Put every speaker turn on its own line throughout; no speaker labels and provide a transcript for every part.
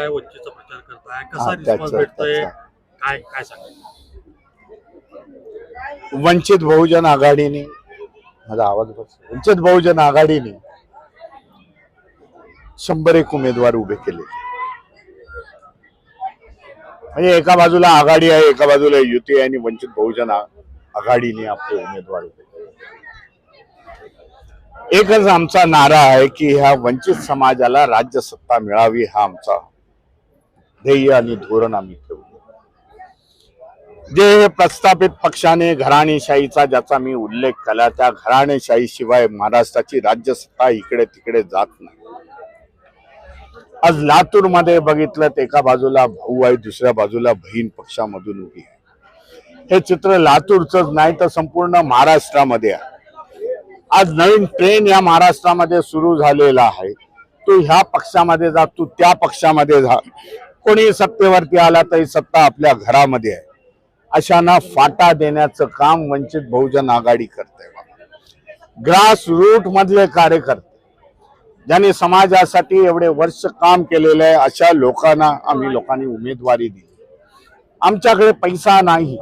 फिरताय वंचितचा प्रचार करताय? कसा रिस्पॉन्स भेटतोय. काय काय सांगायचं
वंचित बहुजन आघाडीने माझा आवाज बस वंचित बहुजन आघाडीने शंभर एक उमेदवार उभे केले. म्हणजे एका बाजूला आघाडी आहे एका बाजूला युती आहे आणि वंचित बहुजन आघाडीने आपले उमेदवार उभे एकच आमचा नारा आहे की ह्या वंचित समाजाला राज्य सत्ता मिळावी हा आमचा ध्येय आणि धोरण आम्ही ठेवू जे प्रस्थापित पक्षाने घराणेशाहीचा ज्याचा मी उल्लेख केला त्या घराणेशाही शिवाय महाराष्ट्राची राज्यसत्ता इकडे तिकडे जात नाही. आज लातूरमध्ये बघितलं तर एका बाजूला भाऊ आहे दुसऱ्या बाजूला बहीण पक्षामधून उभी आहे. हे चित्र लातूरच नाही तर संपूर्ण महाराष्ट्रामध्ये आहे. आज नवीन ट्रेन या महाराष्ट्रामध्ये सुरू झालेला आहे. तू ह्या पक्षामध्ये जा तू त्या पक्षामध्ये जा. कोणी सत्तेवरती आला तरी सत्ता आपल्या घरामध्ये आहे. अशांना फाटा देण्याचं काम वंचित बहुजन आघाडी करते ग्रास रूट मधले कार्यकर्ते ज्यांनी समाजासाठी एवढे वर्ष काम केलेलं आहे अशा लोकांना आम्ही लोकांनी उमेदवारी दिली. आमच्याकडे पैसा नाही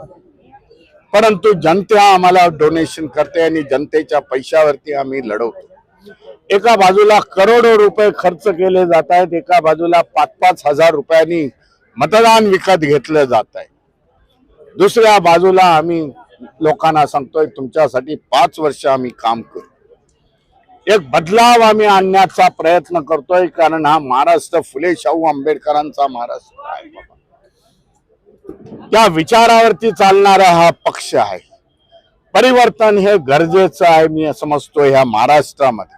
परंतु जनता आम्हाला डोनेशन करते आणि जनतेच्या पैशावरती आम्ही लढवतो. एका बाजूला करोडो रुपये खर्च केले जात आहेत एका बाजूला पाच पाच हजार रुपयांनी मतदान विकत घेतलं जात आहे. दुसऱ्या बाजूला आम्ही लोकांना सांगतोय तुमच्यासाठी पाच वर्ष आम्ही काम करू. एक बदलाव आम्ही आणण्याचा प्रयत्न करतोय कारण हा महाराष्ट्र फुले शाहू आंबेडकरांचा महाराष्ट्र आहे बाबा. त्या विचारावरती चालणारा हा पक्ष आहे. परिवर्तन हे गरजेचं आहे मी समजतो ह्या महाराष्ट्रामध्ये.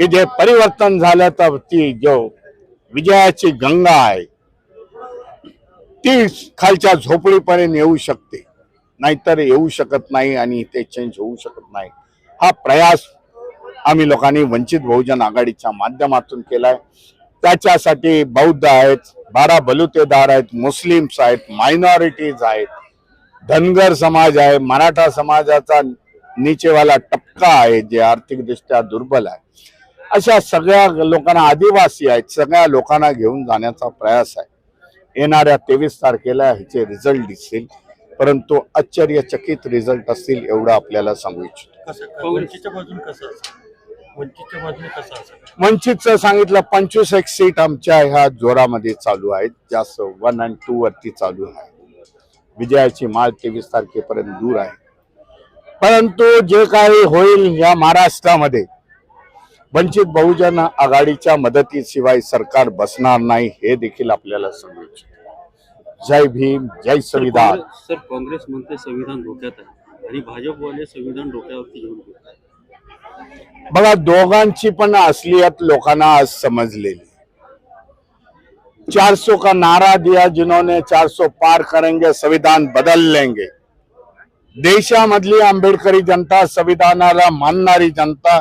की जे परिवर्तन झालं तर ती जो विजयाची गंगा आहे ती खालच्या झोपडीपर्यंत येऊ शकते. नाहीतर येऊ शकत नाही आणि ते चेंज होऊ शकत नाही. हा प्रयास आम्ही लोकांनी वंचित बहुजन आघाडीच्या माध्यमातून केलाय. त्याच्यासाठी बौद्ध आहेत बारा बलुतेदार आहेत मुस्लिम्स आहेत मायनॉरिटीज आहेत. धनगर समाज आहे मराठा समाजाचा नीचेवाला टपका आहे जे आर्थिकदृष्ट्या दुर्बल आहे. अशा सगळ्या लोकांना आदिवासी आहेत सगळ्या लोकांना घेऊन जाण्याचा प्रयास आहे. येणाऱ्या तेवीस तारखेला ह्याचे रिझल्ट दिसतील परंतु आश्चर्यचकित रिझल्ट असतील एवढं आपल्याला सांगू इच्छितो.
असेल
वंचितचं सांगितलं पंचवीस एक सीट आमच्या ह्या जोरामध्ये चालू आहेत जास्त वन अँड टू वरती चालू आहे. विजयाची माळ तेवीस तारखेपर्यंत दूर आहे. परंतु जे काही होईल या महाराष्ट्रामध्ये वंचित बहुजन आघाडीच्या मदतीशिवाय सरकार बसणार नाही हे देखील आपल्याला सांगू इच्छितो जय भीम जय संविधान.
सर काँग्रेस म्हणते संविधान धोक्यात आहे आणि भाजपवाले संविधान डोक्यावरती घेऊन.
बघा दोघांची पण असलियत लोकांना आज समजलेली. चार सौ का नारा दिया जिन्होंने चार सौ पार करेंगे संविधान बदल लेंगे. देशामधली आंबेडकरी जनता संविधानाला मानणारी जनता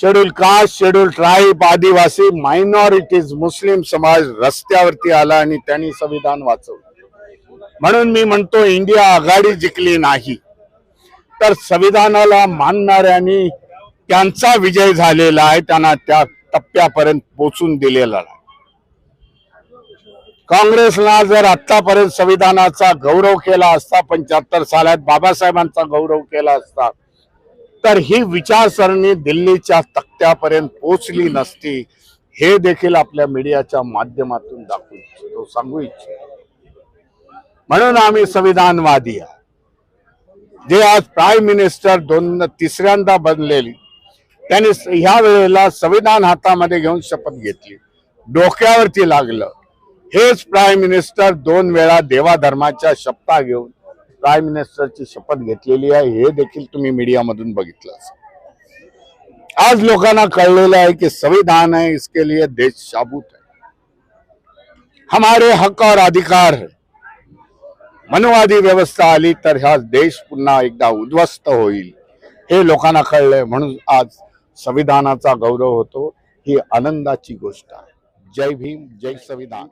शेड्यूल कास्ट शेड्यूल ट्राईब आदिवासी मायनॉरिटीज मुस्लिम समाज रस्त्यावरती आला आणि त्यांनी संविधान वाचवलं. म्हणून मी म्हणतो इंडिया आघाडी जिंकली नाही. तर संविधानाला मानणाऱ्यांनी त्यांचा विजय झालेला आहे त्यांना त्या टप्प्यापर्यंत पोचून दिलेला आहे काँग्रेसला जर आतापर्यंत संविधानाचा गौरव केला असता पंच्याहत्तर सालात बाबासाहेबांचा गौरव केला असता तर ही विचारसरणी दिल्लीच्या तक्त्यापर्यंत पोचली नसती हे देखील आपल्या मीडियाच्या माध्यमातून दाखवू इच्छितो सांगू इच्छितो. म्हणून आम्ही संविधानवादी जे आज प्राईम मिनिस्टर दोन तिसऱ्यांदा बनलेली त्यांनी ह्या वेळेला संविधान हातामध्ये घेऊन शपथ घेतली. डोक्यावरती लागलं. हेच प्राईम मिनिस्टर दोन वेळा देवाधर्माच्या शपथा घेऊन प्राईम मिनिस्टरची शपथ घेतलेली आहे हे देखील तुम्ही मीडियामधून बघितलं असेल. आज लोकांना कळलेलं आहे की संविधान है इसके लिए देश शाबूत है हमारे हक और अधिकार है. मनवादी व्यवस्था आली तर हा देश पुन्हा एकदा उद्ध्वस्त होईल. हे लोकांना कळलंय म्हणून आज संविधानाचा गौरव होतो. ही आनंदाची गोष्ट आहे. जय भीम जय संविधान.